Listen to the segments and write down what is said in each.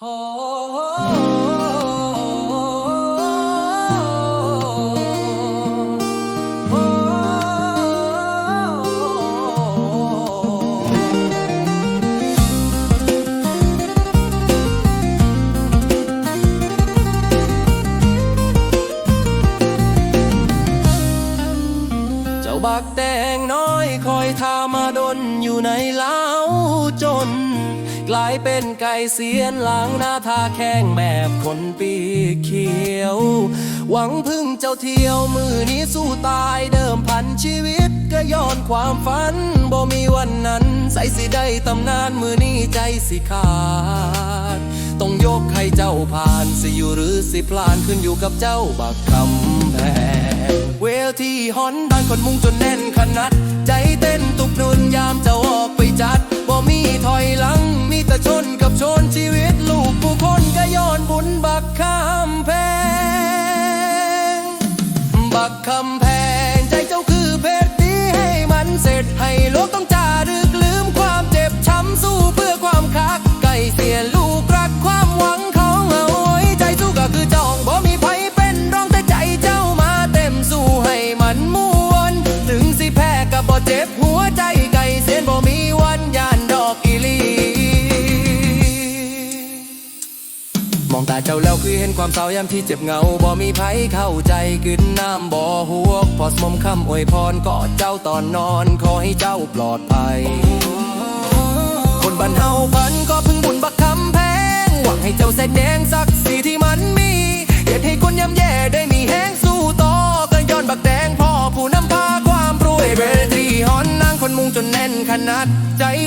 เจ้าบักแดงน้อยคอยทามาดนอยู่ในเล้าจน กลายเป็นไก่เสียนหลังหน้าทาแข้งแบบคนปีกเขียว หวังพึ่งเจ้าเที่ยวมือนี้สู้ตายเดิมพันชีวิตก็ย้อนความฝันบ่มีวันนั้นใส่สิได้ตำนานมือนี้ใจสิขาด ต้องยกให้เจ้าผ่านสิอยู่หรือสิพลานขึ้นอยู่กับเจ้าบักคำแพงเวทีฮอนด้านคนมุงจนแน่นขนาดใจเต้นตุกนุนยามเจ้าออกไปจัดบ่มีถอยหลัง บั เจ้าแล้วคือเห็นความเศร้ายามที่เจ็บเหงาบ่มีไผเข้าใจกึนน้ำบ่หวก พอสมมคำอวยพรกอดเจ้าตอนนอนขอให้เจ้าปลอดภัย คนบ้านเฮาพันก็พึ่งบุญบักคำแพงหวังให้เจ้าแสดงศัก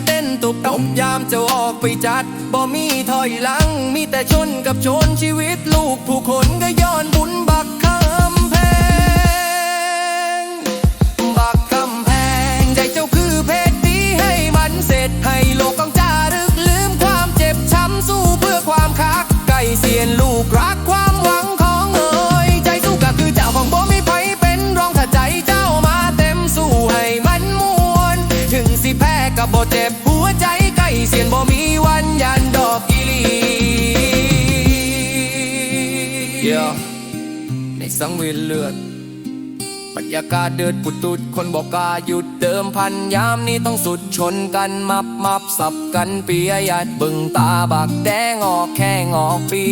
เต้นตุบตบยามจะออกไปจัดบ่มีถอยหลัง มีแต่ชนกับชนชีวิตลูกผู้คนก็ย้อน ก็บ่เจ็บหัวใจไก่เสียนบ่มีวันยันดอกอีหลี Yeah ในสังเวียนเลือดบรรยากาศเดือดปุดตุดคนบอกกล้าหยุดเดิมพันยามนี้ต้องสุดชนกันมับมับสับกันเปียยัดบึงตาบักแดงออกแข้งออกปี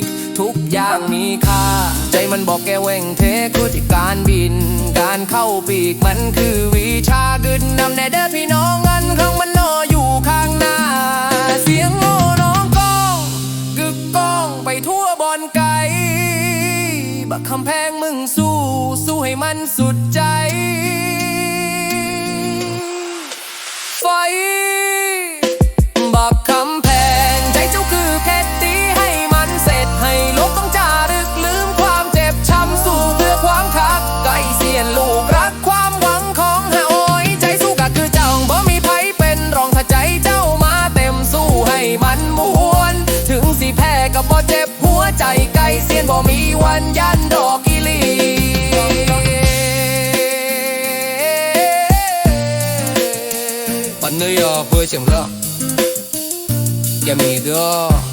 ก ทุกอย่างมีค่า ใจมันบอกแกเว่งเทคุที่การบิน การเข้าปีกมันคือวิชาขึ้นนำแน่เด้อ คำแพงมึงสู้ สู้ให้มันสุดใจ ไฟบักคำแพงใจเจ้าคือเพชรตีให้มันเสร็จให้โลกต้องจารึกลืมความเจ็บช้ำสู้เพื่อความคักไก่เสียนลูกรักความหวังของเฮาโอ้ยใจสู้ก็คือเจ้าบ่มีไผเป็นรองถ้าใจเจ้ามาเต็มสู้ให้มันม่วน ถึงสิแพ้ก็บ่เจ็บ จไกลเสียนบ่มีวันยันดอกอีลีปันเนื้อยอเพื่อเฉียมรักอย่ามีเด้อ